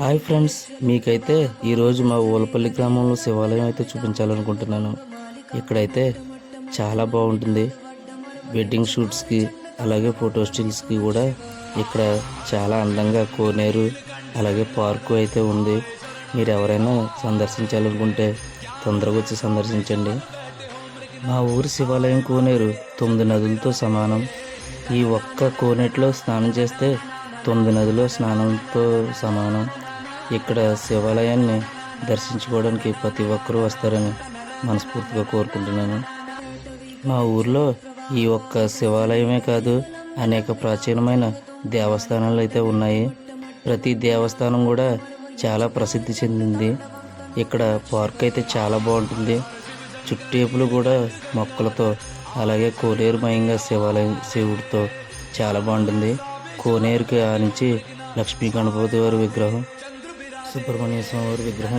Hi friends మీకైతే ఈరోజు మా ఊలపల్లి గ్రామంలో శివాలయం అయితే చూపించాలనుకుంటున్నాను. ఇక్కడైతే చాలా బాగుంటుంది. వెడ్డింగ్ షూట్స్కి అలాగే ఫోటో స్టిల్స్కి కూడా ఇక్కడ చాలా అందంగా కోనేరు అలాగే పార్కు అయితే ఉంది. మీరు ఎవరైనా సందర్శించాలనుకుంటే తొందరగా వచ్చి సందర్శించండి. మా ఊరి శివాలయం కోనేరు తొమ్మిది నదులతో సమానం. ఈ ఒక్క కోనేటిలో స్నానం చేస్తే తొమ్మిది నదిలో స్నానంతో సమానం. ఇక్కడ శివాలయాన్ని దర్శించుకోవడానికి ప్రతి ఒక్కరూ వస్తారని మనస్ఫూర్తిగా కోరుకుంటున్నాను. మా ఊర్లో ఈ ఒక్క శివాలయమే కాదు అనేక ప్రాచీనమైన దేవస్థానాలు అయితే ఉన్నాయి. ప్రతి దేవస్థానం కూడా చాలా ప్రసిద్ధి చెందింది. ఇక్కడ పార్క్ అయితే చాలా బాగుంటుంది. చుట్టేపులు కూడా మొక్కలతో అలాగే కోనేరుమయంగా శివాలయం శివుడితో చాలా బాగుంటుంది. కోనేరుకి ఆనించి లక్ష్మీ గణపతి వారి విగ్రహం. సుబ్రహ్మణ్య స్వామి వారి విగ్రహం